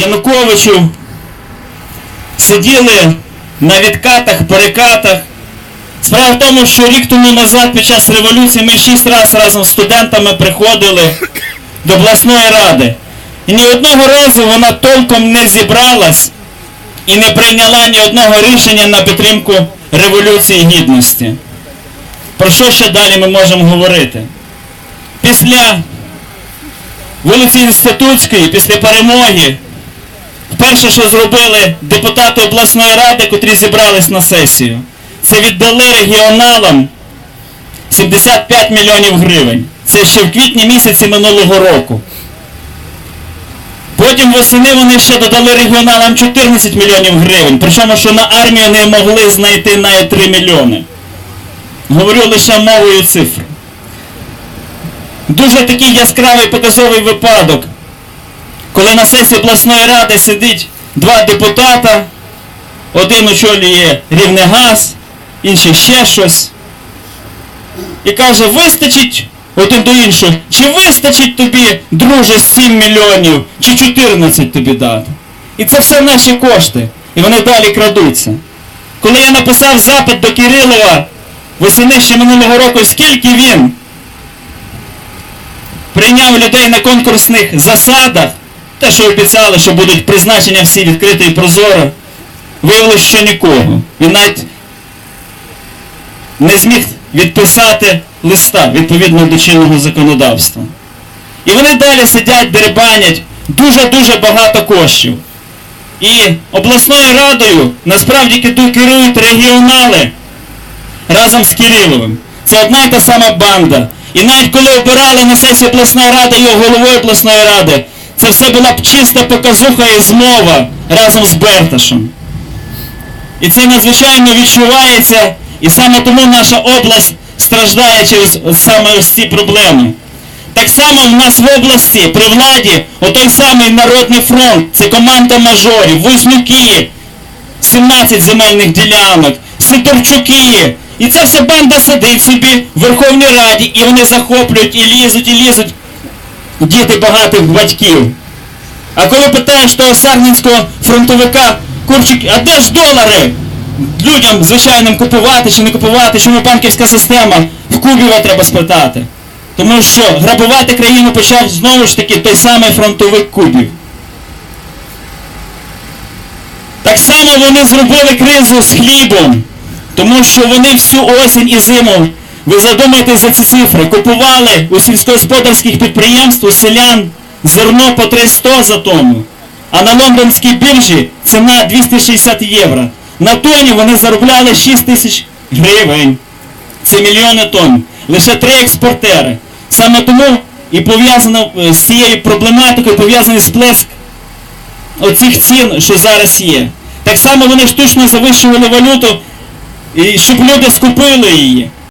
Януковичу сиділи на відкатах, перекатах. Справа в тому, що рік тому назад під час революції ми шість разів разом з студентами приходили до обласної ради. І ні одного разу вона толком не зібралась і не прийняла ні одного рішення на підтримку Революції Гідності. Про що ще далі ми можемо говорити? Після вулиці Інститутської, після перемоги, перше, що зробили депутати обласної ради, котрі зібрались на сесію, це віддали регіоналам 75 мільйонів гривень. Це ще в квітні місяці минулого року. Потім восени вони ще додали регіоналам 14 мільйонів гривень, причому що на армію не могли знайти навіть 3 мільйони. Говорю лише мовою цифр. Дуже такий яскравий показовий випадок, коли на сесії обласної ради сидить два депутата, один очолює Рівнегаз, інший ще щось, і каже, вистачить один до іншого, чи вистачить тобі, друже, 7 мільйонів, чи 14 тобі дати. І це все наші кошти. І вони далі крадуться. Коли я написав запит до Кирилова восени ще минулого року, скільки він прийняв людей на конкурсних засадах, те, що обіцяли, що будуть призначення всі відкрито і прозоро, виявилося, що нікого. Він навіть не зміг відписати листа відповідно до чинного законодавства. І вони далі сидять, дерибанять дуже-дуже багато коштів. І обласною радою насправді керують регіонали разом з Кириловим. Це одна і та сама банда. І навіть коли обирали на сесії обласної ради його головою обласної ради, це все була б чиста показуха і змова разом з Берташем. І це надзвичайно відчувається, і саме тому наша область страждає через саме ось ці проблеми. Так само в нас в області при владі отой самий Народний фронт, це команда мажорів, Вознюки, 17 земельних ділянок, Сидорчуки. І ця вся банда сидить собі в Верховній Раді, і вони захоплюють і лізуть, і лізуть діти багатих батьків. А коли питаєш того сарненського фронтовика, Курчик, а де ж долари? Людям звичайним купувати чи не купувати, чому банківська система в Кубіва треба спитати. Тому що грабувати країну почав знову ж таки той самий фронтовик Кубів. Так само вони зробили кризу з хлібом, тому що вони всю осінь і зиму, ви задумайтесь за ці цифри, купували у сільськогосподарських підприємств у селян зерно по 300 за тонну, а на лондонській біржі ціна 260 євро. На тоні вони заробляли 6 тисяч гривень. Це мільйони тонн. Лише три експортери. Саме тому і пов'язано е, з цією проблематикою пов'язаний сплеск оцих цін, що зараз є. Так само вони штучно завищували валюту, щоб люди скупили її.